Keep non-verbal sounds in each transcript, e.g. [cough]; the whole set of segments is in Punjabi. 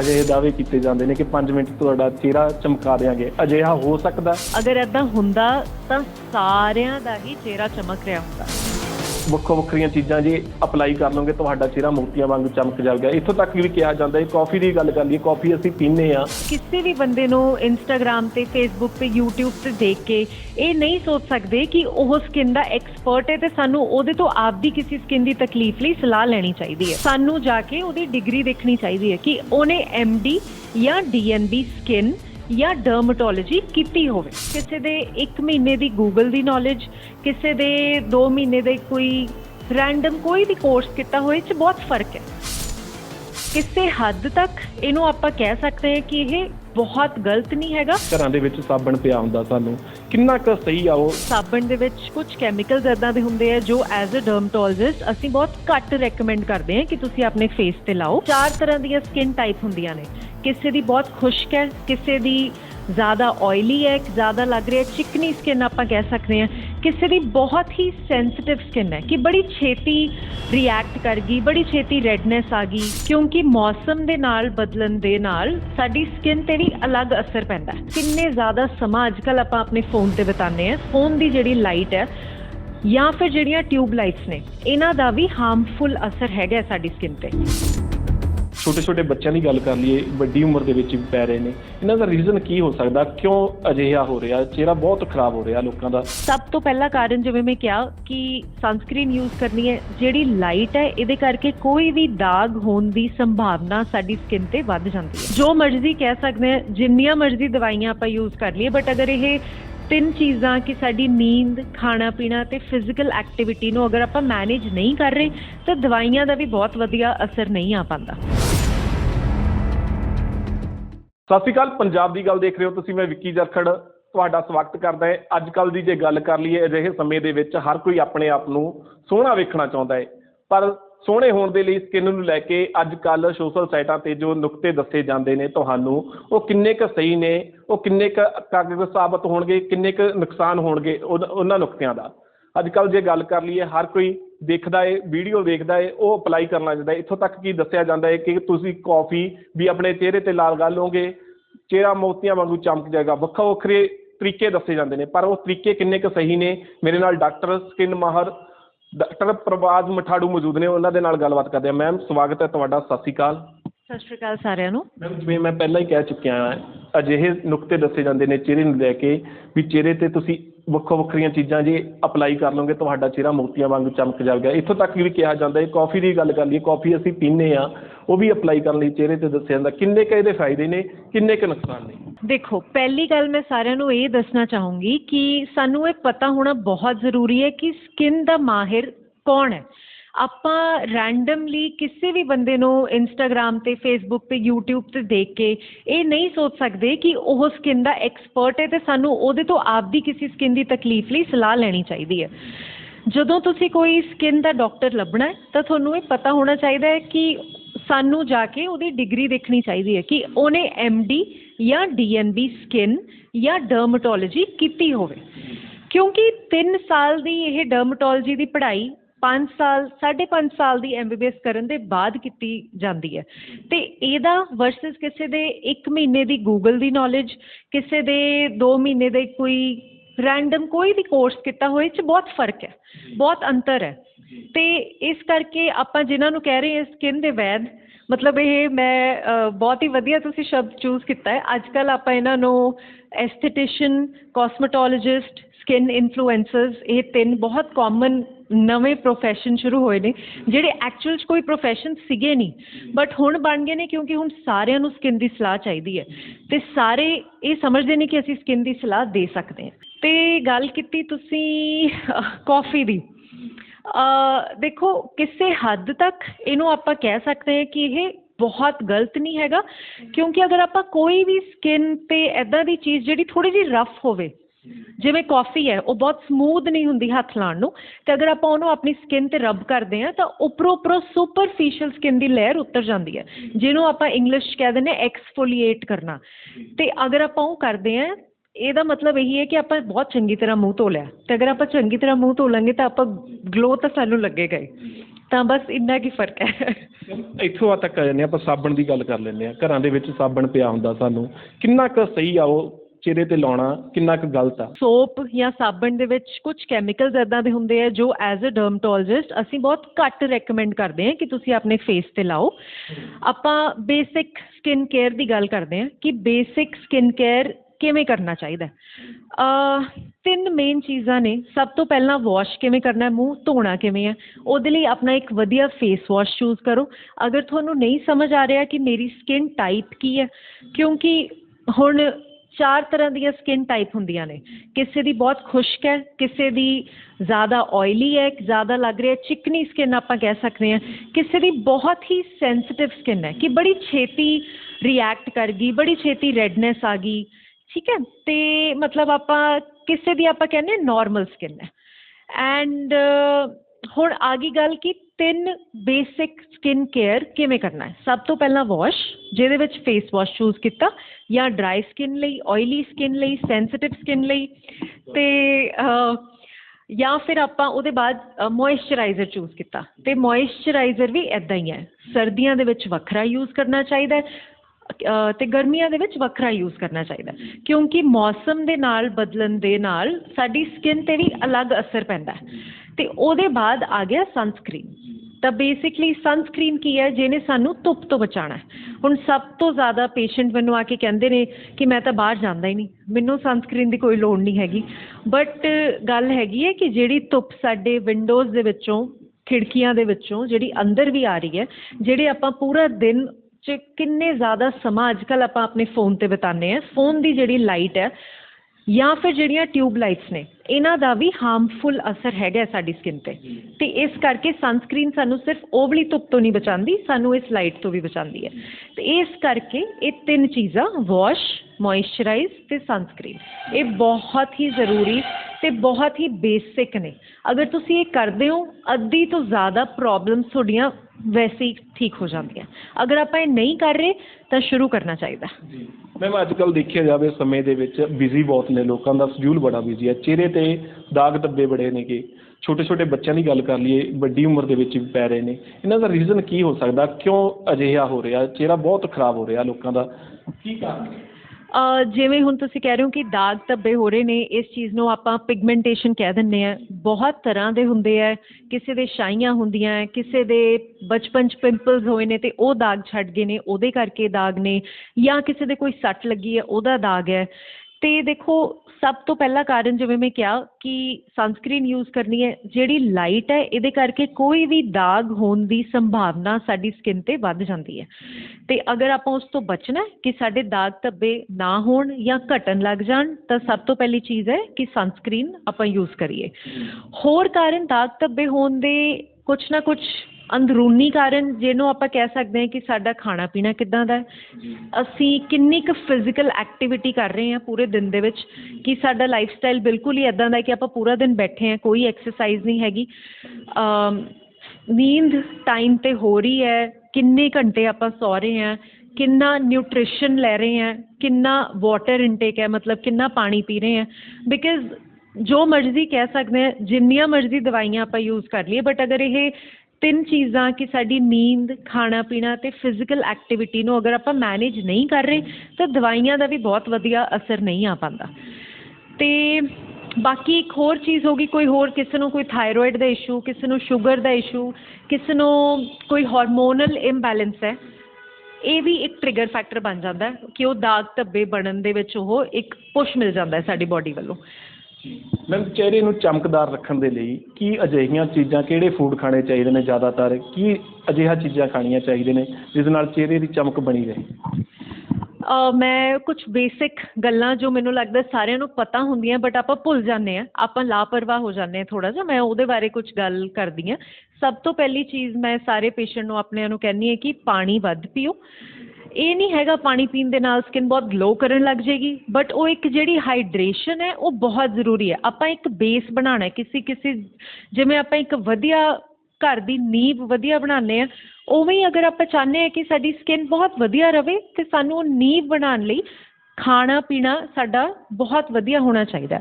ਅਜਿਹੇ ਦਾਅਵੇ ਕੀਤੇ ਜਾਂਦੇ ਨੇ ਕਿ 5 ਮਿੰਟ ਤੁਹਾਡਾ ਚਿਹਰਾ ਚਮਕਾ ਦੇਾਂਗੇ ਅਜਿਹਾ ਹੋ ਸਕਦਾ ਅਗਰ ਐਦਾਂ ਹੁੰਦਾ ਤਾਂ ਸਾਰਿਆਂ ਦਾ ਹੀ ਚਿਹਰਾ ਚਮਕ ਰਿਹਾ ਹੁੰਦਾ। ਵੱਖੋ ਵੱਖਰੀਆਂ ਚੀਜ਼ਾਂ ਜੇ ਅਪਲਾਈ ਕਰ ਲਓਗੇ, ਤੁਹਾਡਾ ਚਿਹਰਾ ਮੋਤੀਆਂ ਵਾਂਗੂ ਚਮਕ ਜਾਊਗਾ। ਇੱਥੋਂ ਤੱਕ ਵੀ ਕਿਹਾ ਜਾਂਦਾ ਹੈ, ਕਾਫੀ ਦੀ ਗੱਲ ਕਰ ਲਈਏ ਕਾਫੀ ਅਸੀਂ ਪੀਂਦੇ ਆ ਕਿਸੇ ਵੀ ਬੰਦੇ ਨੂੰ ਇੰਸਟਾਗ੍ਰam ਤੇ ਫੇਸਬੁੱਕ ਤੇ, YouTube ਤੇ ਦੇਖ ਕੇ ਇਹ ਨਹੀਂ ਸੋਚ ਸਕਦੇ ਕਿ ਉਹ ਸਕਿਨ ਦਾ ਐਕਸਪਰਟ ਹੈ ਤੇ ਸਾਨੂੰ ਉਹਦੇ ਤੋਂ ਆਪਦੀ ਕਿਸੇ ਸਕਿਨ ਦੀ ਤਕਲੀਫ ਲਈ ਸਲਾਹ ਲੈਣੀ ਚਾਹੀਦੀ ਹੈ। ਸਾਨੂੰ ਜਾ ਕੇ ਉਹਦੀ ਡਿਗਰੀ ਦੇਖਣੀ ਚਾਹੀਦੀ ਹੈ ਕਿ ਉਹਨੇ MD ਜਾਂ DNB ਸਕਿਨ ਜਾਂ ਡਰਮਟੋਲੋਜੀ ਕੀਤੀ ਹੋਵੇ। ਕਿਸੇ ਦੇ 1 ਮਹੀਨੇ ਦੀ ਗੂਗਲ ਦੀ ਨੌਲੇਜ ਕਿਸੇ ਦੇ 2 ਮਹੀਨੇ ਦੇ ਕੋਈ ਰੈਂਡਮ ਕੋਈ ਵੀ ਕੋਰਸ ਕੀਤਾ ਹੋਏ ਚ ਬਹੁਤ ਫ਼ਰਕ ਹੈ। ਕਿਸੇ ਹੱਦ ਤੱਕ ਇਹਨੂੰ ਆਪਾਂ ਕਹਿ ਸਕਦੇ ਹਾਂ ਕਿ ਇਹ ਬਹੁਤ ਗਲਤ ਨਹੀਂ ਹੈਗਾ। ਘਰਾਂ ਦੇ ਵਿੱਚ ਸਾਬਣ ਪਿਆ ਹੁੰਦਾ ਸਾਨੂੰ। ਕਿੰਨਾ ਕੁ ਸਹੀ ਆ ਉਹ? ਸਾਬਣ ਦੇ ਵਿੱਚ ਕੁਝ ਕੈਮੀਕਲਸ ਇਦਾਂ ਦੇ ਹੁੰਦੇ ਆ ਜੋ ਐਜ਼ ਅ ਡਰਮਟੋਲੋਜਿਸਟ ਅਸੀਂ ਬਹੁਤ ਘੱਟ ਰეკਮੈਂਡ ਕਰਦੇ ਹਾਂ ਕਿ ਤੁਸੀਂ ਆਪਣੇ ਫੇਸ ਤੇ ਲਾਓ। ਚਾਰ ਤਰ੍ਹਾਂ ਦੀਆਂ ਸਕਿਨ ਟਾਈਪ ਹੁੰਦੀਆਂ ਨੇ। ਕਿਸੇ ਦੀ ਬਹੁਤ ਖੁਸ਼ਕ ਹੈ ਕਿਸੇ ਦੀ ਜ਼ਿਆਦਾ ਆਇਲੀ ਹੈ ਜ਼ਿਆਦਾ ਲੱਗ ਰਿਹਾ ਚਿਕਨੀ ਸਕਿਨ ਆਪਾਂ ਕਹਿ ਸਕਦੇ ਹਾਂ ਕਿਸੇ ਦੀ ਬਹੁਤ ਹੀ ਸੈਂਸਿਟਿਵ ਸਕਿਨ ਹੈ ਕਿ ਬੜੀ ਛੇਤੀ ਰਿਐਕਟ ਕਰ ਗਈ ਬੜੀ ਛੇਤੀ ਰੈਡਨੈਸ ਆ ਗਈ ਕਿਉਂਕਿ ਮੌਸਮ ਦੇ ਨਾਲ ਬਦਲਣ ਦੇ ਨਾਲ ਸਾਡੀ ਸਕਿਨ ਤੇ ਵੀ ਅਲੱਗ ਅਸਰ ਪੈਂਦਾ ਹੈ ਕਿੰਨੇ ਜ਼ਿਆਦਾ ਸਮਾਂ ਅੱਜਕੱਲ ਆਪਾਂ ਆਪਣੇ ਫੋਨ ਤੇ ਬਿਤਾਉਂਦੇ ਆ ਫੋਨ ਦੀ ਜਿਹੜੀ ਲਾਈਟ ਹੈ ਜਾਂ ਫਿਰ ਜਿਹੜੀਆਂ ਟਿਊਬ ਲਾਈਟਸ ਨੇ ਇਹਨਾਂ ਦਾ ਵੀ ਹਾਰਮਫੁਲ ਅਸਰ ਹੈਗਾ ਹੈ ਸਾਡੀ ਸਕਿਨ ਤੇ ਛੋਟੇ ਛੋਟੇ ਬੱਚਿਆਂ ਦੀ ਗੱਲ ਕਰ ਲਈਏ, ਵੱਡੀ ਉਮਰ ਦੇ ਵਿੱਚ ਵੀ ਪੈ ਰਹੇ ਨੇ, ਇਹਨਾਂ ਦਾ ਰੀਜ਼ਨ ਕੀ ਹੋ ਸਕਦਾ? ਕਿਉਂ ਅਜਿਹਾ ਹੋ ਰਿਹਾ? ਚਿਹਰਾ ਬਹੁਤ ਖਰਾਬ ਹੋ ਰਿਹਾ ਲੋਕਾਂ ਦਾ। ਸਭ ਤੋਂ ਪਹਿਲਾ ਕਾਰਨ ਜਿਵੇਂ ਮੈਂ ਕਿਹਾ ਕਿ ਸਨਸਕ੍ਰੀਨ ਯੂਜ਼ ਕਰਨੀ ਹੈ, ਜਿਹੜੀ ਲਾਈਟ ਹੈ, ਇਹਦੇ ਕਰਕੇ ਕੋਈ ਵੀ ਦਾਗ ਹੋਣ ਦੀ ਸੰਭਾਵਨਾ ਸਾਡੀ ਸਕਿਨ ਤੇ ਵੱਧ ਜਾਂਦੀ ਹੈ। ਜੋ ਮਰਜ਼ੀ ਕਹਿ ਸਕਦੇ ਹਾਂ, ਜਿੰਨੀਆਂ ਮਰਜ਼ੀ ਦਵਾਈਆਂ ਆਪਾਂ ਯੂਜ਼ ਕਰ ਲਈਏ ਬਟ ਅਗਰ ਇਹ ਤਿੰਨ ਚੀਜ਼ਾਂ ਕਿ ਸਾਡੀ ਨੀਂਦ ਖਾਣਾ ਪੀਣਾ ਤੇ ਫਿਜ਼ੀਕਲ ਐਕਟੀਵਿਟੀ ਨੂੰ ਅਗਰ ਆਪਾਂ ਮੈਨੇਜ ਨਹੀਂ ਕਰ ਰਹੇ, ਤਾਂ ਦਵਾਈਆਂ ਦਾ ਵੀ ਬਹੁਤ ਵਧੀਆ ਅਸਰ ਨਹੀਂ ਆ ਪਾਉਂਦਾ ਸਤਿ ਸ਼੍ਰੀ ਅਕਾਲ, ਪੰਜਾਬ ਦੀ ਗੱਲ ਦੇਖ ਰਹੇ ਹੋ ਤੁਸੀਂ, ਮੈਂ ਵਿੱਕੀ ਜਰਖੜ। ਤੁਹਾਡਾ ਸਵਾਗਤ ਕਰਦਾ ਹੈ। ਅੱਜ ਕੱਲ ਦੀ ਜੇ ਗੱਲ ਕਰ ਲਈਏ, ਅਜਿਹੇ ਸਮੇਂ ਦੇ ਵਿੱਚ ਹਰ ਕੋਈ ਆਪਣੇ ਆਪ ਨੂੰ ਸੋਹਣਾ ਵੇਖਣਾ ਚਾਹੁੰਦਾ ਹੈ। ਪਰ ਸੋਹਣੇ ਹੋਣ ਦੇ ਲਈ ਸਕਿਨ ਨੂੰ ਲੈ ਕੇ ਅੱਜ ਕੱਲ ਸੋਸ਼ਲ ਸਾਈਟਾਂ ਤੇ ਜੋ ਨੁਕਤੇ ਦੱਸੇ ਜਾਂਦੇ ਨੇ ਤੁਹਾਨੂੰ, ਉਹ ਕਿੰਨੇ ਕੁ ਸਹੀ ਨੇ, ਉਹ ਕਿੰਨੇ ਕੁ ਕਾਗਜ਼ ਸਾਬਤ ਹੋਣਗੇ, ਕਿੰਨੇ ਕੁ ਨੁਕਸਾਨ ਹੋਣਗੇ ਉਨ- ਉਹਨਾਂ ਨੁਕਤਿਆਂ ਦਾ। ਅੱਜ ਕੱਲ ਜੇ ਗੱਲ ਕਰ ਲਈਏ, ਹਰ ਕੋਈ ਦੇਖਦਾ ਏ ਵੀਡੀਓ ਦੇਖਦਾ ਏ, ਉਹ ਅਪਲਾਈ ਕਰਨਾ ਚਾਹੁੰਦਾ ਹੈ ਇੱਥੋਂ ਤੱਕ ਕੀ ਦੱਸਿਆ ਜਾਂਦਾ ਹੈ ਕਿ ਤੁਸੀਂ ਕਾਫੀ ਵੀ ਆਪਣੇ ਚਿਹਰੇ ਤੇ ਲਾਲ ਗਾ ਲਓਗੇ ਚਿਹਰਾ ਮੋਤੀਆਂ ਵਾਂਗੂ ਚਮਕ ਜਾਏਗਾ। ਵੱਖੋ ਵੱਖਰੇ ਤਰੀਕੇ ਦੱਸੇ ਜਾਂਦੇ ਨੇ, ਪਰ ਉਹ ਤਰੀਕੇ ਕਿੰਨੇ ਕੁ ਸਹੀ ਨੇ? ਮੇਰੇ ਨਾਲ ਡਾਕਟਰ ਸਕਿਨ ਮਾਹਰ ਡਾਕਟਰ ਪ੍ਰਵਾਜ਼ ਮਠਾੜੂ ਮੌਜੂਦ ਨੇ ਉਹਨਾਂ ਦੇ ਨਾਲ ਗੱਲਬਾਤ ਕਰਦੇ ਹਾਂ। ਮੈਮ ਸਵਾਗਤ ਹੈ ਤੁਹਾਡਾ। ਸਤਿ ਸ਼੍ਰੀ ਅਕਾਲ। ਸਤਿ ਸ਼੍ਰੀ ਅਕਾਲ ਸਾਰਿਆਂ ਨੂੰ। ਮੈਮ ਜਿਵੇਂ ਮੈਂ ਪਹਿਲਾਂ ਹੀ ਕਹਿ ਚੁੱਕਿਆ ਹਾਂ ਅਜਿਹੇ ਨੁਕਤੇ ਦੱਸੇ ਜਾਂਦੇ ਨੇ ਚਿਹਰੇ ਨੂੰ ਲੈ ਕੇ ਵੀ ਚਿਹਰੇ ਤੇ ਤੁਸੀਂ ਵੱਖੋ ਵੱਖਰੀਆਂ ਚੀਜ਼ਾਂ ਜੇ ਅਪਲਾਈ ਕਰ ਲਓਗੇ, ਤੁਹਾਡਾ ਚਿਹਰਾ ਮੋਤੀਆਂ ਵਾਂਗੂ ਚਮਕ ਜਾਊਗਾ ਇੱਥੋਂ ਤੱਕ ਵੀ ਕਿਹਾ ਜਾਂਦਾ ਹੈ, ਕਾਫੀ ਦੀ ਗੱਲ ਕਰ ਲਈਏ, ਕਾਫੀ ਅਸੀਂ ਪੀਂਦੇ ਆ ਉਹ ਵੀ ਅਪਲਾਈ ਕਰਨ ਲਈ ਚਿਹਰੇ ਤੇ ਦੱਸਿਆ ਜਾਂਦਾ। ਕਿੰਨੇ ਕੁ ਇਹਦੇ ਫਾਇਦੇ ਨੇ, ਕਿੰਨੇ ਕੁ ਨੁਕਸਾਨ ਨੇ? ਦੇਖੋ, ਪਹਿਲੀ ਗੱਲ ਮੈਂ ਸਾਰਿਆਂ ਨੂੰ ਇਹ ਦੱਸਣਾ ਚਾਹੂੰਗੀ ਕਿ ਸਾਨੂੰ ਇਹ ਪਤਾ ਹੋਣਾ ਬਹੁਤ ਜ਼ਰੂਰੀ ਹੈ ਕਿ ਸਕਿਨ ਦਾ ਮਾਹਿਰ ਕੌਣ ਹੈ। ਆਪਾਂ ਰੈਂਡਮਲੀ ਕਿਸੇ ਵੀ ਬੰਦੇ ਨੂੰ ਇੰਸਟਾਗ੍ਰਾਮ ਤੇ ਫੇਸਬੁੱਕ ਤੇ ਯੂਟਿਊਬ ਤੇ ਦੇਖ ਕੇ ਇਹ ਨਹੀਂ ਸੋਚ ਸਕਦੇ ਕਿ ਉਹ ਸਕਿਨ ਦਾ ਐਕਸਪਰਟ ਹੈ ਤੇ ਸਾਨੂੰ ਉਹਦੇ ਤੋਂ ਆਪਦੀ ਕਿਸੇ ਸਕਿਨ ਦੀ ਤਕਲੀਫ ਲਈ ਸਲਾਹ ਲੈਣੀ ਚਾਹੀਦੀ ਹੈ। ਜਦੋਂ ਤੁਸੀਂ ਕੋਈ ਸਕਿਨ ਦਾ ਡਾਕਟਰ ਲੱਭਣਾ ਤਾਂ ਤੁਹਾਨੂੰ ਇਹ ਪਤਾ ਹੋਣਾ ਚਾਹੀਦਾ ਹੈ ਕਿ ਸਾਨੂੰ ਜਾ ਕੇ ਉਹਦੀ ਡਿਗਰੀ ਦੇਖਣੀ ਚਾਹੀਦੀ ਹੈ ਕਿ ਉਹਨੇ MD ਜਾਂ DNB ਸਕਿਨ ਜਾਂ ਡਰਮਟੋਲੋਜੀ ਕੀਤੀ ਹੋਵੇ। ਕਿਉਂਕਿ 3 ਸਾਲ ਦੀ ਇਹ ਡਰਮਟੋਲੋਜੀ ਦੀ ਪੜ੍ਹਾਈ ਪੰਜ ਸਾਲ 5.5 ਸਾਲ ਦੀ ਐਮ ਬੀ ਬੀ MBBS ਕਰਨ ਦੇ ਬਾਅਦ ਕੀਤੀ ਜਾਂਦੀ ਹੈ। ਅਤੇ ਇਹਦਾ ਵਰਸਿਸ ਕਿਸੇ ਦੇ ਇੱਕ ਮਹੀਨੇ ਦੀ ਗੂਗਲ ਦੀ ਨੌਲੇਜ ਕਿਸੇ ਦੇ ਦੋ ਮਹੀਨੇ ਦੇ ਕੋਈ ਰੈਂਡਮ ਕੋਈ ਵੀ ਕੋਰਸ ਕੀਤਾ ਹੋਏ ਚ ਬਹੁਤ ਫ਼ਰਕ ਹੈ, ਬਹੁਤ ਅੰਤਰ ਹੈ। ਅਤੇ ਇਸ ਕਰਕੇ ਆਪਾਂ ਜਿਨ੍ਹਾਂ ਨੂੰ ਕਹਿ ਰਹੇ ਹਾਂ ਸਕਿਨ ਦੇ ਵੈਦ ਮਤਲਬ ਇਹ ਮੈਂ ਬਹੁਤ ਹੀ ਵਧੀਆ ਤੁਸੀਂ ਸ਼ਬਦ ਚੂਜ਼ ਕੀਤਾ ਹੈ। ਅੱਜ ਕੱਲ ਆਪਾਂ ਇਹਨਾਂ ਨੂੰ ਐਸਥੈਟਿਸ਼ੀਅਨ ਕਾਸਮੈਟੋਲੋਜਿਸਟ ਸਕਿਨ ਇਨਫਲੂਐਂਸਰਸ ਇਹ ਤਿੰਨ ਬਹੁਤ ਕਾਮਨ ਨਵੇਂ ਪ੍ਰੋਫੈਸ਼ਨ ਸ਼ੁਰੂ ਹੋਏ ਨੇ, ਜਿਹੜੇ ਐਕਚੁਅਲ 'ਚ ਕੋਈ ਪ੍ਰੋਫੈਸ਼ਨ ਸੀਗੇ ਨਹੀਂ। ਬਟ ਹੁਣ ਬਣ ਗਏ ਨੇ ਕਿਉਂਕਿ ਹੁਣ ਸਾਰਿਆਂ ਨੂੰ ਸਕਿਨ ਦੀ ਸਲਾਹ ਚਾਹੀਦੀ ਹੈ। ਤੇ ਸਾਰੇ ਇਹ ਸਮਝਦੇ ਨੇ ਕਿ ਅਸੀਂ ਸਕਿਨ ਦੀ ਸਲਾਹ ਦੇ ਸਕਦੇ ਹਾਂ। ਤੇ ਗੱਲ ਕੀਤੀ ਤੁਸੀਂ ਕਾਫੀ ਦੀ। ਦੇਖੋ, ਕਿਸੇ ਹੱਦ ਤੱਕ ਇਹਨੂੰ ਆਪਾਂ ਕਹਿ ਸਕਦੇ ਹਾਂ ਕਿ ਇਹ ਬਹੁਤ ਗਲਤ ਨਹੀਂ ਹੈਗਾ, ਕਿਉਂਕਿ ਅਗਰ ਆਪਾਂ ਕੋਈ ਵੀ ਸਕਿਨ ਤੇ ਇੱਦਾਂ ਦੀ ਚੀਜ਼ ਜਿਹੜੀ ਥੋੜੀ ਜਿਹੀ ਰਫ ਹੋਵੇ, ਜਿਵੇਂ ਕਾਫੀ ਹੈ, ਉਹ ਬਹੁਤ ਸਮੂਥ ਨਹੀਂ ਹੁੰਦੀ ਹੱਥ ਲਾਉਣ ਨੂੰ, ਤੇ ਅਗਰ ਆਪਾਂ ਉਹਨੂੰ ਆਪਣੀ ਸਕਿਨ ਤੇ ਰਬ ਕਰਦੇ ਆ ਤਾਂ ਉੱਪਰੋਂ ਉੱਪਰੋਂ ਸੁਪਰਫੀਸ਼ੀਅਲ ਸਕਿਨ ਦੀ ਲੇਅਰ ਉੱਤਰ ਜਾਂਦੀ ਹੈ, ਜਿਹਨੂੰ ਆਪਾਂ ਇੰਗਲਿਸ਼ 'ਚ ਕਹਿ ਦਿੰਦੇ ਐਕਸਫੋਲੀਏਟ ਕਰਨਾ। ਤੇ ਅਗਰ ਆਪਾਂ ਉਹ ਕਰਦੇ ਆ ਇਹਦਾ ਮਤਲਬ ਇਹੀ ਹੈ ਕਿ ਆਪਾਂ ਬਹੁਤ ਚੰਗੀ ਤਰ੍ਹਾਂ ਮੂੰਹ ਧੋ ਲਿਆ। ਤੇ ਅਗਰ ਆਪਾਂ ਚੰਗੀ ਤਰ੍ਹਾਂ ਮੂੰਹ ਧੋ ਲਾਂਗੇ ਤਾਂ ਆਪਾਂ ਗਲੋ ਤਾਂ ਸਾਨੂੰ ਲੱਗੇਗਾ ਹੀ। ਤਾਂ ਬਸ ਇੰਨਾ ਕੀ ਫ਼ਰਕ ਹੈ। ਇੱਥੋਂ ਆ ਤੱਕ ਆ ਜਾਂਦੇ ਆਪਾਂ ਸਾਬਣ ਦੀ ਗੱਲ ਕਰ ਲੈਂਦੇ ਆ ਘਰਾਂ ਦੇ ਵਿੱਚ ਸਾਬਣ ਪਿਆ ਹੁੰਦਾ ਸਾਨੂੰ। ਕਿੰਨਾ ਕੁ ਸਹੀ ਆ ਉਹ ਚਿਹਰੇ ਤੇ ਲਾਉਣਾ ਕਿੰਨਾ ਕੁ ਗਲਤ ਆ? ਸੋਪ ਜਾਂ ਸਾਬਣ ਦੇ ਵਿੱਚ ਕੁਝ ਕੈਮੀਕਲਸ ਇਦਾਂ ਦੇ ਹੁੰਦੇ ਆ ਜੋ ਐਜ਼ ਅ ਡਰਮਟੋਲੋਜਿਸਟ ਅਸੀਂ ਬਹੁਤ ਘੱਟ ਰეკਮੈਂਡ ਕਰਦੇ ਹਾਂ ਕਿ ਤੁਸੀਂ ਆਪਣੇ ਫੇਸ ਤੇ ਲਾਓ। ਆਪਾਂ ਬੇਸਿਕ ਸਕਿਨ ਕੇਅਰ ਦੀ ਗੱਲ ਕਰਦੇ ਹਾਂ ਕਿ ਬੇਸਿਕ ਸਕਿਨ ਕੇਅਰ ਕਿਵੇਂ ਕਰਨਾ ਚਾਹੀਦਾ ਤਿੰਨ ਮੇਨ ਚੀਜ਼ਾਂ ਨੇ। ਸਭ ਤੋਂ ਪਹਿਲਾਂ ਵਾਸ਼ ਕਿਵੇਂ ਕਰਨਾ ਹੈ? ਮੂੰਹ ਧੋਣਾ ਕਿਵੇਂ ਹੈ? ਉਹਦੇ ਲਈ ਆਪਣਾ ਇੱਕ ਵਧੀਆ ਫੇਸ ਵਾਸ਼ ਚੂਜ਼ ਕਰੋ। ਅਗਰ ਤੁਹਾਨੂੰ ਨਹੀਂ ਸਮਝ ਆ ਰਿਹਾ ਕਿ ਮੇਰੀ ਸਕਿਨ ਟਾਈਪ ਕੀ ਹੈ, ਕਿਉਂਕਿ ਹੁਣ ਚਾਰ ਤਰ੍ਹਾਂ ਦੀਆਂ ਸਕਿਨ ਟਾਈਪ ਹੁੰਦੀਆਂ ਨੇ। ਕਿਸੇ ਦੀ ਬਹੁਤ ਖੁਸ਼ਕ ਹੈ, ਕਿਸੇ ਦੀ ਜ਼ਿਆਦਾ ਆਇਲੀ ਹੈ, ਜ਼ਿਆਦਾ ਲੱਗ ਰਿਹਾ ਚਿਕਨੀ ਸਕਿਨ ਆਪਾਂ ਕਹਿ ਸਕਦੇ ਹਾਂ। ਕਿਸੇ ਦੀ ਬਹੁਤ ਹੀ ਸੈਂਸਿਟਿਵ ਸਕਿਨ ਹੈ ਕਿ ਬੜੀ ਛੇਤੀ ਰਿਐਕਟ ਕਰ ਗਈ, ਬੜੀ ਛੇਤੀ ਰੈਡਨੈਸ ਆ ਗਈ। ਠੀਕ ਹੈ ਅਤੇ ਮਤਲਬ ਆਪਾਂ ਕਿਸੇ ਦੀ ਆਪਾਂ ਕਹਿੰਦੇ ਨਾਰਮਲ ਸਕਿਨ ਹੈ। ਐਂਡ ਹੁਣ ਆ ਗਈ ਗੱਲ ਕਿ ਤਿੰਨ ਬੇਸਿਕ ਸਕਿਨ ਕੇਅਰ ਕਿਵੇਂ ਕਰਨਾ ਹੈ? ਸਭ ਤੋਂ ਪਹਿਲਾਂ ਵਾਸ਼ ਜਿਹਦੇ ਵਿੱਚ ਫੇਸ ਵਾਸ਼ ਚੂਜ਼ ਕੀਤਾ, ਜਾਂ ਡਰਾਈ ਸਕਿਨ ਲਈ ਆਇਲੀ ਸਕਿਨ ਲਈ ਸੈਂਸਿਟਿਵ ਸਕਿਨ ਲਈ, ਤੇ ਜਾਂ ਫਿਰ ਆਪਾਂ ਉਹਦੇ ਬਾਅਦ ਮੋਇਸਚਰਾਈਜ਼ਰ ਚੂਜ਼ ਕੀਤਾ। ਤੇ ਮੋਇਸਚਰਾਈਜ਼ਰ ਵੀ ਇਦਾਂ ਹੀ ਹੈ। ਸਰਦੀਆਂ ਦੇ ਵਿੱਚ ਵੱਖਰਾ ਯੂਜ਼ ਕਰਨਾ ਚਾਹੀਦਾ ਅਤੇ ਗਰਮੀਆਂ ਦੇ ਵਿੱਚ ਵੱਖਰਾ ਯੂਜ਼ ਕਰਨਾ ਚਾਹੀਦਾ ਕਿਉਂਕਿ ਮੌਸਮ ਦੇ ਨਾਲ, ਬਦਲਣ ਦੇ ਨਾਲ ਸਾਡੀ ਸਕਿਨ ਤੇ ਵੀ ਅਲੱਗ ਅਸਰ ਪੈਂਦਾ ਅਤੇ ਉਹਦੇ ਬਾਅਦ ਆ ਗਿਆ ਸਨਸਕ੍ਰੀਨ ਤਾਂ ਬੇਸਿਕਲੀ ਸਨਸਕ੍ਰੀਨ ਕੀ ਹੈ? ਜਿਹਨੇ ਸਾਨੂੰ ਧੁੱਪ ਤੋਂ ਬਚਾਉਣਾ ਹੁਣ ਸਭ ਤੋਂ ਜ਼ਿਆਦਾ ਪੇਸ਼ੈਂਟ ਮੈਨੂੰ ਆ ਕੇ ਕਹਿੰਦੇ ਨੇ ਕਿ ਮੈਂ ਤਾਂ ਬਾਹਰ ਜਾਂਦਾ ਹੀ ਨਹੀਂ। ਮੈਨੂੰ ਸਨਸਕ੍ਰੀਨ ਦੀ ਕੋਈ ਲੋੜ ਨਹੀਂ ਹੈਗੀ। ਬਟ ਗੱਲ ਹੈਗੀ ਹੈ ਕਿ ਜਿਹੜੀ ਧੁੱਪ ਸਾਡੇ ਵਿੰਡੋਜ਼ ਦੇ ਵਿੱਚੋਂ, ਖਿੜਕੀਆਂ ਦੇ ਵਿੱਚੋਂ, ਜਿਹੜੀ ਅੰਦਰ ਵੀ ਆ ਰਹੀ ਹੈ, ਜਿਹੜੇ ਆਪਾਂ ਪੂਰਾ ਦਿਨ ਚ ਕਿੰਨੇ ਜ਼ਿਆਦਾ ਸਮਾਂ ਅੱਜ ਕੱਲ੍ਹ ਆਪਾਂ ਆਪਣੇ ਫੋਨ ਤੇ ਬਿਤਾਉਂਦੇ ਹਾਂ। ਫੋਨ ਦੀ ਜਿਹੜੀ ਲਾਈਟ ਹੈ ਜਾਂ ਫਿਰ ਜਿਹੜੀਆਂ ਟਿਊਬ ਲਾਈਟਸ ਨੇ, ਇਹਨਾਂ ਦਾ ਵੀ ਹਾਰਮਫੁਲ ਅਸਰ ਹੈਗਾ ਸਾਡੀ ਸਕਿਨ ਤੇ। ਅਤੇ ਇਸ ਕਰਕੇ ਸਨਸਕ੍ਰੀਨ ਸਾਨੂੰ ਸਿਰਫ ਓਵਲੀ ਧੁੱਪ ਤੋਂ ਨਹੀਂ ਬਚਾਉਂਦੀ, ਸਾਨੂੰ ਇਸ ਲਾਈਟ ਤੋਂ ਵੀ ਬਚਾਉਂਦੀ ਹੈ। ਅਤੇ ਇਸ ਕਰਕੇ ਇਹ ਤਿੰਨ ਚੀਜ਼ਾਂ ਵਾਸ਼ ਮੋਇਸਚਰਾਈਜ਼ ਅਤੇ ਸਨਸਕ੍ਰੀਨ ਇਹ ਬਹੁਤ ਹੀ ਜ਼ਰੂਰੀ ਅਤੇ ਬਹੁਤ ਹੀ ਬੇਸਿਕ ਨੇ। ਅਗਰ ਤੁਸੀਂ ਇਹ ਕਰਦੇ ਹੋ, ਅੱਧੀ ਤੋਂ ਜ਼ਿਆਦਾ ਪ੍ਰੋਬਲਮਸ ਤੁਹਾਡੀਆਂ ਵੈਸੇ ਹੀ ਠੀਕ ਹੋ ਜਾਂਦੀਆਂ ਅਗਰ ਆਪਾਂ ਇਹ ਨਹੀਂ ਕਰ ਰਹੇ, ਤਾਂ ਸ਼ੁਰੂ ਕਰਨਾ ਚਾਹੀਦਾ। ਜੀ। ਮੈਮ ਅੱਜ ਕੱਲ ਦੇਖਿਆ ਜਾਵੇ ਸਮੇਂ ਦੇ ਵਿੱਚ ਬਿਜ਼ੀ ਬਹੁਤ ਨੇ ਲੋਕਾਂ ਦਾ ਸ਼ਡਿਊਲ ਬੜਾ ਬਿਜ਼ੀ ਹੈ। ਚਿਹਰੇ ਤੇ ਦਾਗ ਧੱਬੇ ਬੜੇ ਨੇਗੇ। ਛੋਟੇ ਛੋਟੇ ਬੱਚਿਆਂ ਦੀ ਗੱਲ ਕਰ ਲਈਏ, ਵੱਡੀ ਉਮਰ ਦੇ ਵਿੱਚ ਵੀ ਪੈ ਰਹੇ ਨੇ। ਇਹਨਾਂ ਦਾ ਰੀਜ਼ਨ ਕੀ ਹੋ ਸਕਦਾ? ਕਿਉਂ ਅਜਿਹਾ ਹੋ ਰਿਹਾ? ਚਿਹਰਾ ਬਹੁਤ ਖਰਾਬ ਹੋ ਰਿਹਾ ਲੋਕਾਂ ਦਾ। ਕੀ ਕਾਰਨ? ਜਿਵੇਂ ਹੁਣ ਤੁਸੀਂ ਕਹਿ ਰਹੇ ਹੋ ਕਿ ਦਾਗ ਧੱਬੇ ਹੋ ਰਹੇ ਨੇ, ਇਸ ਚੀਜ਼ ਨੂੰ ਆਪਾਂ ਪਿਗਮੈਂਟੇਸ਼ਨ ਕਹਿ ਦਿੰਦੇ ਆ ਬਹੁਤ ਤਰ੍ਹਾਂ ਦੇ ਹੁੰਦੇ ਆ, ਕਿਸੇ ਦੇ ਛਾਈਆਂ ਹੁੰਦੀਆਂ, ਕਿਸੇ ਦੇ ਬਚਪਨ ਚ ਪਿੰਪਲਸ ਹੋਏ ਨੇ ਤੇ ਉਹ ਦਾਗ ਛੱਡ ਗਏ ਨੇ, ਉਹਦੇ ਕਰਕੇ ਦਾਗ ਨੇ, ਜਾਂ ਕਿਸੇ ਦੇ ਕੋਈ ਸੱਟ ਲੱਗੀ ਹੈ, ਉਹਦਾ ਦਾਗ ਹੈ। ਅਤੇ ਦੇਖੋ, ਸਭ ਤੋਂ ਪਹਿਲਾ ਕਾਰਨ ਜਿਵੇਂ ਮੈਂ ਕਿਹਾ ਕਿ ਸਨਸਕ੍ਰੀਨ ਯੂਜ਼ ਕਰਨੀ ਹੈ, ਜਿਹੜੀ ਲਾਈਟ ਹੈ, ਇਹਦੇ ਕਰਕੇ ਕੋਈ ਵੀ ਦਾਗ ਹੋਣ ਦੀ ਸੰਭਾਵਨਾ ਸਾਡੀ ਸਕਿਨ ਤੇ ਵੱਧ ਜਾਂਦੀ ਹੈ। ਅਤੇ ਅਗਰ ਆਪਾਂ ਉਸ ਤੋਂ ਬਚਣਾ ਕਿ ਸਾਡੇ ਦਾਗ ਧੱਬੇ ਨਾ ਹੋਣ ਜਾਂ ਘਟਣ ਲੱਗ ਜਾਣ, ਤਾਂ ਸਭ ਤੋਂ ਪਹਿਲੀ ਚੀਜ਼ ਹੈ ਕਿ ਸਨਸਕ੍ਰੀਨ ਆਪਾਂ ਯੂਜ਼ ਕਰੀਏ। ਹੋਰ ਕਾਰਨ ਦਾਗ ਧੱਬੇ ਹੋਣ ਦੇ ਕੁਛ ਨਾ ਕੁਛ ਅੰਦਰੂਨੀ ਕਾਰਨ ਜਿਹਨੂੰ ਆਪਾਂ ਕਹਿ ਸਕਦੇ ਹਾਂ ਕਿ ਸਾਡਾ ਖਾਣਾ ਪੀਣਾ ਕਿੱਦਾਂ ਦਾ ਹੈ। ਅਸੀਂ ਕਿੰਨੀ ਕੁ ਫਿਜ਼ੀਕਲ ਐਕਟੀਵਿਟੀ ਕਰ ਰਹੇ ਹਾਂ ਪੂਰੇ ਦਿਨ ਦੇ ਵਿੱਚ ਕਿ ਸਾਡਾ ਲਾਈਫ ਸਟਾਈਲ ਬਿਲਕੁਲ ਹੀ ਇਦਾਂ ਦਾ ਹੈ ਕਿ ਆਪਾਂ ਪੂਰਾ ਦਿਨ ਬੈਠੇ ਹਾਂ ਕੋਈ ਐਕਸਰਸਾਈਜ਼ ਨਹੀਂ ਹੈਗੀ। ਨੀਂਦ ਟਾਈਮ ਤੇ ਹੋ ਰਹੀ ਹੈ ਕਿੰਨੇ ਘੰਟੇ ਆਪਾਂ ਸੌ ਰਹੇ ਹਾਂ ਕਿੰਨਾ ਨਿਊਟ੍ਰੀਸ਼ਨ ਲੈ ਰਹੇ ਹਾਂ ਕਿੰਨਾ ਵਾਟਰ ਇਨਟੇਕ ਹੈ ਮਤਲਬ ਕਿੰਨਾ ਪਾਣੀ ਪੀ ਰਹੇ ਹਾਂ। ਬਿਕਾਜ਼ ਜੋ ਮਰਜ਼ੀ ਕਹਿ ਸਕਦੇ ਹਾਂ ਜਿੰਨੀਆਂ ਮਰਜ਼ੀ ਦਵਾਈਆਂ ਆਪਾਂ ਯੂਜ਼ ਕਰ ਲਈਏ ਬਟ ਅਗਰ ਇਹ ਤਿੰਨ ਚੀਜ਼ਾਂ ਕਿ ਸਾਡੀ ਨੀਂਦ ਖਾਣਾ ਪੀਣਾ ਅਤੇ ਫਿਜ਼ੀਕਲ ਐਕਟੀਵਿਟੀ ਨੂੰ ਅਗਰ ਆਪਾਂ ਮੈਨੇਜ ਨਹੀਂ ਕਰ ਰਹੇ, ਤਾਂ ਦਵਾਈਆਂ ਦਾ ਵੀ ਬਹੁਤ ਵਧੀਆ ਅਸਰ ਨਹੀਂ ਆ ਪਾਉਂਦਾ ਤੇ ਬਾਕੀ ਇੱਕ ਹੋਰ ਚੀਜ਼ ਹੋ ਗਈ, ਕੋਈ ਹੋਰ ਕਿਸੇ ਨੂੰ ਕੋਈ ਥਾਇਰੋਇਡ ਦਾ ਇਸ਼ੂ ਕਿਸੇ ਨੂੰ ਸ਼ੂਗਰ ਦਾ ਇਸ਼ੂ ਕਿਸੇ ਨੂੰ ਕੋਈ ਹਾਰਮੋਨਲ ਇੰਬੈਲੈਂਸ ਹੈ, ਇਹ ਵੀ ਇੱਕ ਟ੍ਰਿਗਰ ਫੈਕਟਰ ਬਣ ਜਾਂਦਾ ਕਿ ਉਹ ਦਾਗ ਧੱਬੇ ਬਣਨ ਦੇ ਵਿੱਚ ਉਹ ਇੱਕ ਪੁਸ਼ ਮਿਲ ਜਾਂਦਾ ਸਾਡੀ ਬਾਡੀ ਵੱਲੋਂ। ਮੈਮ ਚਿਹਰੇ ਨੂੰ ਚਮਕਦਾਰ ਰੱਖਣ ਦੇ ਲਈ ਕੀ ਅਜਿਹੀਆਂ ਚੀਜ਼ਾਂ, ਕਿਹੜੇ ਫੂਡ ਖਾਣੇ ਚਾਹੀਦੇ ਨੇ ਜ਼ਿਆਦਾਤਰ? ਕੀ ਅਜਿਹਾ ਚੀਜ਼ਾਂ ਖਾਣੀਆਂ ਚਾਹੀਦੇ ਨੇ ਜਿਹਦੇ ਨਾਲ ਚਿਹਰੇ ਦੀ ਚਮਕ ਬਣੀ ਰਹੇ? ਮੈਂ ਕੁਝ ਬੇਸਿਕ ਗੱਲਾਂ ਜੋ ਮੈਨੂੰ ਲੱਗਦਾ ਸਾਰਿਆਂ ਨੂੰ ਪਤਾ ਹੁੰਦੀਆਂ ਬਟ ਆਪਾਂ ਭੁੱਲ ਜਾਂਦੇ ਆ ਆਪਾਂ ਲਾਪਰਵਾਹ ਹੋ ਜਾਂਦੇ ਆ ਥੋੜਾ ਜਿਹਾ। ਮੈਂ ਉਹਦੇ ਬਾਰੇ ਕੁਝ ਗੱਲ ਕਰਦੀ ਆ ਸਭ ਤੋਂ ਪਹਿਲੀ ਚੀਜ਼ ਮੈਂ ਸਾਰੇ ਪੇਸ਼ੈਂਟ ਨੂੰ ਆਪਣਿਆਂ ਨੂੰ ਕਹਿੰਦੀ ਹੈ ਕਿ ਪਾਣੀ ਵੱਧ ਪੀਓ। ਇਹ ਨਹੀਂ ਹੈਗਾ ਪਾਣੀ ਪੀਣ ਦੇ ਨਾਲ ਸਕਿਨ ਬਹੁਤ ਗਲੋ ਕਰਨ ਲੱਗ ਜਾਏਗੀ ਬਟ ਉਹ ਇੱਕ ਜਿਹੜੀ ਹਾਈਡਰੇਸ਼ਨ ਹੈ, ਉਹ ਬਹੁਤ ਜ਼ਰੂਰੀ ਹੈ। ਆਪਾਂ ਇੱਕ ਬੇਸ ਬਣਾਉਣਾ ਕਿਸੇ ਕਿਸੇ, ਜਿਵੇਂ ਆਪਾਂ ਇੱਕ ਵਧੀਆ ਘਰ ਦੀ ਨੀਂਵ ਵਧੀਆ ਬਣਾਉਂਦੇ ਆ ਉਵੇਂ ਹੀ ਅਗਰ ਆਪਾਂ ਚਾਹੁੰਦੇ ਆ ਕਿ ਸਾਡੀ ਸਕਿਨ ਬਹੁਤ ਵਧੀਆ ਰਵੇ ਤੇ ਸਾਨੂੰ ਉਹ ਨੀਂਵ ਬਣਾਉਣ ਲਈ ਖਾਣਾ ਪੀਣਾ ਸਾਡਾ ਬਹੁਤ ਵਧੀਆ ਹੋਣਾ ਚਾਹੀਦਾ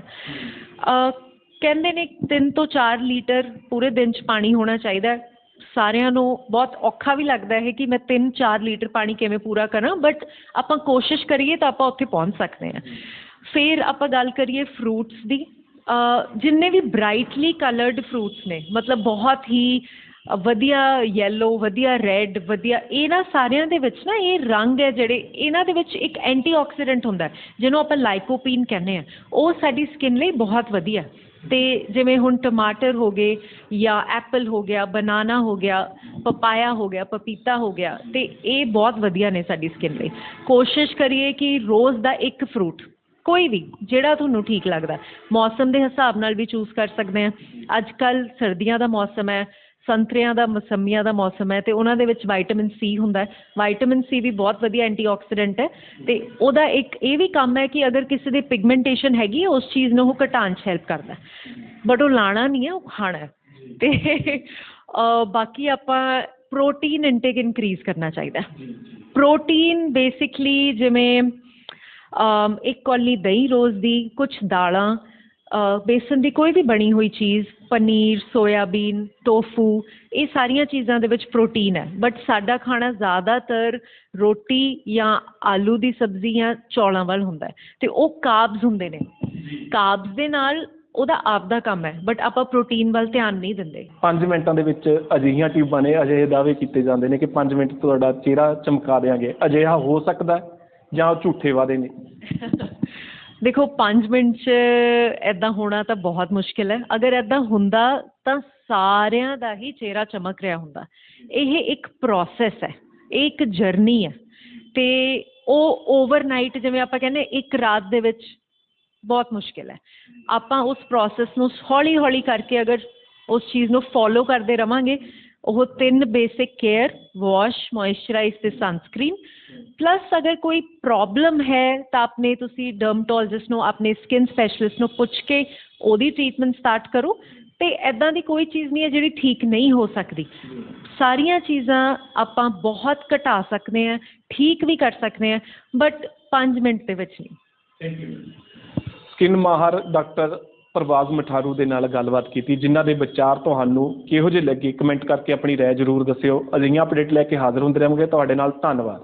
ਕਹਿੰਦੇ ਨੇ 3 ਤੋਂ 4 ਲੀਟਰ ਪੂਰੇ ਦਿਨ 'ਚ ਪਾਣੀ ਹੋਣਾ ਚਾਹੀਦਾ ਸਾਰਿਆਂ ਨੂੰ ਬਹੁਤ ਔਖਾ ਵੀ ਲੱਗਦਾ ਹੈ ਕਿ ਮੈਂ 3-4 ਲੀਟਰ ਪਾਣੀ ਕਿਵੇਂ ਪੂਰਾ ਕਰਾਂ ਬਟ ਆਪਾਂ ਕੋਸ਼ਿਸ਼ ਕਰੀਏ ਤਾਂ ਆਪਾਂ ਉੱਥੇ ਪਹੁੰਚ ਸਕਦੇ ਹਾਂ। ਫਿਰ ਆਪਾਂ ਗੱਲ ਕਰੀਏ ਫਰੂਟਸ ਦੀ। ਜਿੰਨੇ ਵੀ ਬ੍ਰਾਈਟਲੀ ਕਲਰਡ ਫਰੂਟਸ ਨੇ, ਮਤਲਬ ਬਹੁਤ ਹੀ ਵਧੀਆ ਯੈਲੋ ਵਧੀਆ ਰੈੱਡ ਵਧੀਆ ਇਹਨਾਂ ਸਾਰਿਆਂ ਦੇ ਵਿੱਚ ਨਾ ਇਹ ਰੰਗ ਹੈ ਜਿਹੜੇ, ਇਹਨਾਂ ਦੇ ਵਿੱਚ ਇੱਕ ਐਂਟੀਆਕਸੀਡੈਂਟ ਹੁੰਦਾ ਜਿਹਨੂੰ ਆਪਾਂ ਲਾਈਕੋਪੀਨ ਕਹਿੰਦੇ ਆ ਉਹ ਸਾਡੀ ਸਕਿਨ ਲਈ ਬਹੁਤ ਵਧੀਆ। ਤੇ ਜਿਵੇਂ ਹੁਣ ਟਮਾਟਰ ਹੋ ਗਏ ਜਾਂ ਐਪਲ ਹੋ ਗਿਆ, ਬਨਾਨਾ ਹੋ ਗਿਆ, ਪਪਾਇਆ ਹੋ ਗਿਆ, ਪਪੀਤਾ ਹੋ ਗਿਆ, ਤੇ ਇਹ ਬਹੁਤ ਵਧੀਆ ਨੇ ਸਾਡੀ ਸਕਿਨ ਲਈ। ਕੋਸ਼ਿਸ਼ ਕਰੀਏ ਕਿ ਰੋਜ਼ ਦਾ ਇੱਕ ਫਰੂਟ ਕੋਈ ਵੀ, ਜਿਹੜਾ ਤੁਹਾਨੂੰ ਠੀਕ ਲੱਗਦਾ। ਮੌਸਮ ਦੇ ਹਿਸਾਬ ਨਾਲ ਵੀ ਚੂਜ਼ ਕਰ ਸਕਦੇ ਆ। ਅੱਜ ਕੱਲ ਸਰਦੀਆਂ ਦਾ ਮੌਸਮ ਹੈ ਸੰਤਰਿਆਂ ਦਾ ਮੌਸਮੀਆਂ ਦਾ ਮੌਸਮ ਹੈ ਤੇ ਉਹਨਾਂ ਦੇ ਵਿੱਚ ਵਿਟਾਮਿਨ ਸੀ ਹੁੰਦਾ ਹੈ। ਵਿਟਾਮਿਨ ਸੀ ਵੀ ਬਹੁਤ ਵਧੀਆ ਐਂਟੀਆਕਸੀਡੈਂਟ ਹੈ ਤੇ ਉਹਦਾ ਇੱਕ ਇਹ ਵੀ ਕੰਮ ਹੈ ਕਿ ਅਗਰ ਕਿਸੇ ਦੇ ਪਿਗਮੈਂਟੇਸ਼ਨ ਹੈਗੀ ਉਸ ਚੀਜ਼ ਨੂੰ ਉਹ ਘਟਾਉਣ 'ਚ ਹੈਲਪ ਕਰਦਾ ਬਟ ਉਹ ਲਾਣਾ ਨਹੀਂ ਹੈ, ਉਹ ਖਾਣਾ ਹੈ। ਤੇ ਬਾਕੀ ਆਪਾਂ ਪ੍ਰੋਟੀਨ ਇਨਟੇਕ ਇਨਕਰੀਜ਼ ਕਰਨਾ ਚਾਹੀਦਾ ਪ੍ਰੋਟੀਨ ਬੇਸਿਕਲੀ ਜਿਵੇਂ ਇੱਕ ਕੌਲੀ ਦਹੀਂ ਰੋਜ਼ ਦੀ ਕੁਝ ਦਾਲਾਂ ਬੇਸਨ ਦੀ ਕੋਈ ਵੀ ਬਣੀ ਹੋਈ ਚੀਜ਼ ਪਨੀਰ ਸੋਇਆਬੀਨ ਟੋਫੂ ਇਹ ਸਾਰੀਆਂ ਚੀਜ਼ਾਂ ਦੇ ਵਿੱਚ ਪ੍ਰੋਟੀਨ ਹੈ। ਬਟ ਸਾਡਾ ਖਾਣਾ ਜ਼ਿਆਦਾਤਰ ਰੋਟੀ ਜਾਂ ਆਲੂ ਦੀ ਸਬਜ਼ੀ ਜਾਂ ਚੌਲਾਂ ਵੱਲ ਹੁੰਦਾ ਹੈ। ਤੇ ਉਹ ਕਾਰਬਸ ਹੁੰਦੇ ਨੇ। ਕਾਰਬਸ ਦੇ ਨਾਲ ਉਹਦਾ ਆਪਦਾ ਕੰਮ ਹੈ। ਬਟ ਆਪਾਂ ਪ੍ਰੋਟੀਨ ਵੱਲ ਧਿਆਨ ਨਹੀਂ ਦਿੰਦੇ। 5 ਮਿੰਟਾਂ ਦੇ ਵਿੱਚ ਅਜਿਹੀਆਂ ਟਿਊਬਾਂ ਨੇ ਅਜਿਹੇ ਦਾਅਵੇ ਕੀਤੇ ਜਾਂਦੇ ਨੇ ਕਿ 5 ਮਿੰਟ ਤੁਹਾਡਾ ਚਿਹਰਾ ਚਮਕਾ ਦੇਾਂਗੇ ਅਜਿਹਾ ਹੋ ਸਕਦਾ ਜਾਂ ਝੂਠੇ ਵਾਅਦੇ ਨੇ। [laughs] ਦੇਖੋ, ਪੰਜ ਮਿੰਟ 'ਚ ਇੱਦਾਂ ਹੋਣਾ ਤਾਂ ਬਹੁਤ ਮੁਸ਼ਕਿਲ ਹੈ। ਅਗਰ ਇੱਦਾਂ ਹੁੰਦਾ ਤਾਂ ਸਾਰਿਆਂ ਦਾ ਹੀ ਚਿਹਰਾ ਚਮਕ ਰਿਹਾ ਹੁੰਦਾ। ਇਹ ਇੱਕ ਪ੍ਰੋਸੈਸ ਹੈ। ਇਹ ਇੱਕ ਜਰਨੀ ਹੈ। ਤੇ ਉਹ ਓਵਰਨਾਈਟ ਜਿਵੇਂ ਆਪਾਂ ਕਹਿੰਦੇ ਇੱਕ ਰਾਤ ਦੇ ਵਿੱਚ ਬਹੁਤ ਮੁਸ਼ਕਿਲ ਹੈ। ਆਪਾਂ ਉਸ ਪ੍ਰੋਸੈਸ ਨੂੰ ਹੌਲੀ ਹੌਲੀ ਕਰਕੇ ਅਗਰ ਉਸ ਚੀਜ਼ ਨੂੰ ਫੋਲੋ ਕਰਦੇ ਰਵਾਂਗੇ ਉਹ ਤਿੰਨ ਬੇਸਿਕ ਕੇਅਰ ਵਾਸ਼ ਮੋਇਸਚਰਾਈਜ਼ ਤੇ ਸਨਸਕ੍ਰੀਨ ਪਲੱਸ ਅਗਰ ਕੋਈ ਪ੍ਰੋਬਲਮ ਹੈ ਤਾਂ ਆਪਣੇ ਤੁਸੀਂ ਡਰਮਟੋਲੋਜਿਸਟ ਨੂੰ, ਆਪਣੇ ਸਕਿਨ ਸਪੈਸ਼ਲਿਸਟ ਨੂੰ ਪੁੱਛ ਕੇ ਉਹਦੀ ਟ੍ਰੀਟਮੈਂਟ ਸਟਾਰਟ ਕਰੋ। ਤੇ ਐਦਾਂ ਦੀ ਕੋਈ ਚੀਜ਼ ਨਹੀਂ ਹੈ ਜਿਹੜੀ ਠੀਕ ਨਹੀਂ ਹੋ ਸਕਦੀ। ਸਾਰੀਆਂ ਚੀਜ਼ਾਂ ਆਪਾਂ ਬਹੁਤ ਘਟਾ ਸਕਦੇ ਹਾਂ, ਠੀਕ ਵੀ ਕਰ ਸਕਦੇ ਹਾਂ ਬਟ 5 ਮਿੰਟ ਦੇ ਵਿੱਚ ਨਹੀਂ। ਸਕਿਨ ਮਾਹਰ ਡਾਕਟਰ ਪ੍ਰਵਾਜ਼ ਮਠਾਰੂ ਦੇ ਨਾਲ ਗੱਲਬਾਤ ਕੀਤੀ, ਜਿਨ੍ਹਾਂ ਦੇ ਵਿਚਾਰ ਤੁਹਾਨੂੰ ਕਿਹੋ ਜਿਹੇ ਲੱਗੇ? ਕਮੈਂਟ ਕਰਕੇ ਆਪਣੀ ਰਾਏ ਜ਼ਰੂਰ ਦੱਸਿਓ। ਅਜਿਹੀਆਂ ਅਪਡੇਟ ਲੈ ਕੇ ਹਾਜ਼ਰ ਹੁੰਦੇ ਰਹਾਂਗੇ। ਤੁਹਾਡੇ ਨਾਲ ਧੰਨਵਾਦ।